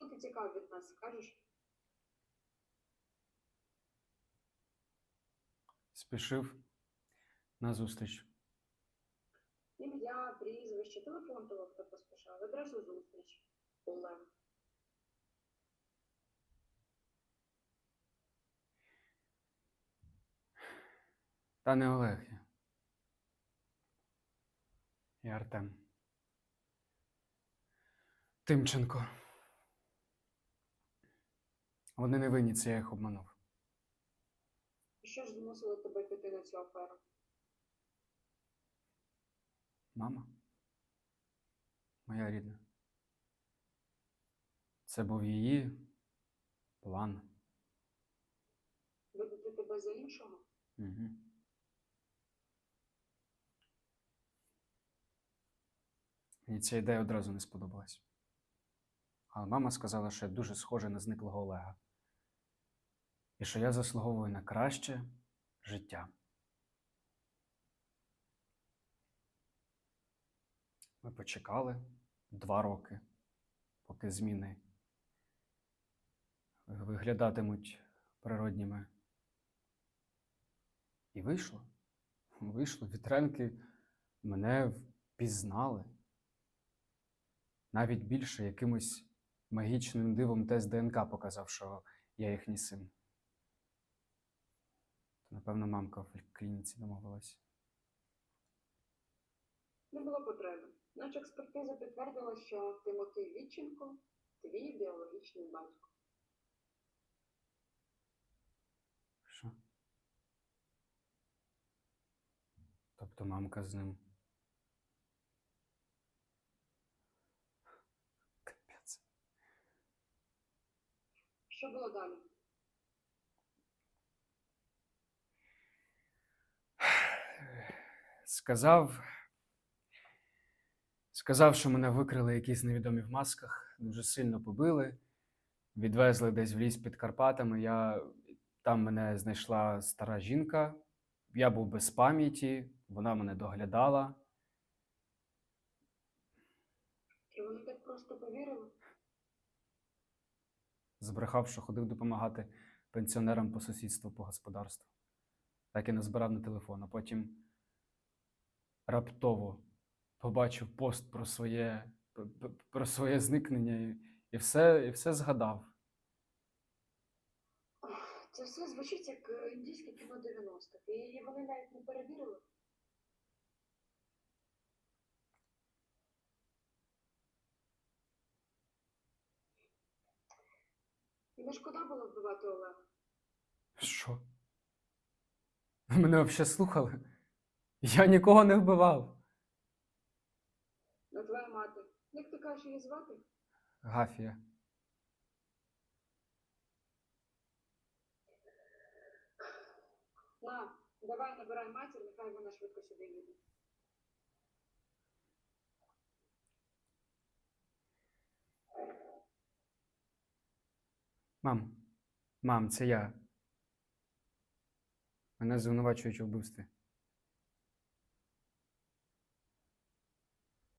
Що ти цікав від нас, скажеш? Спішив на зустріч. Ім'я, прізвище, телефон того, хто поспішав, адресу зустріч. Олег. Та не Олег. я. Я Артем. Тимченко. Вони не винні, це я їх обманув. І Що ж змусило тебе піти на цю аферу? Мама? Моя рідна. Це був її план. Видати тебе за іншого? Угу. Мені ця ідея одразу не сподобалась. Але мама сказала, що я дуже схожий на зниклого Олега. І що я заслуговую на краще життя. Ми почекали два роки, поки зміни виглядатимуть природніми. І вийшло. Вийшло. Вітренки мене впізнали. Навіть більше якимось магічним дивом тест ДНК показав, що я їхній син. Напевно, мамка в клініці домовилась. Не було потреби. Наче експертиза підтвердила, що Тимофій Вітченко твій біологічний батько. Що? Тобто мамка з ним. Капець. Що було далі? Сказав. Сказав, що мене викрили якісь невідомі в масках, дуже сильно побили, відвезли десь в ліс під Карпатами. Я... Там мене знайшла стара жінка. Я був без пам'яті, вона мене доглядала. І вони так просто повірили? Збрехав, що ходив допомагати пенсіонерам по сусідству по господарству. Так і назбирав на телефон, а потім раптово побачив пост про своє, про своє зникнення і, і, все, і все згадав. Це все звучить як е, індійське кіно 90-х. І вони навіть не перевірили. І не шкода було вбивати Олега. Що? Мене взагалі слухали? Я нікого не вбивав. А твоя мати. Як ти кажеш її звати? Гафія. На, давай набирай матір, нехай вона швидко сюди їде. Мам, мам, це я. Мене звинувачують у вбивстві.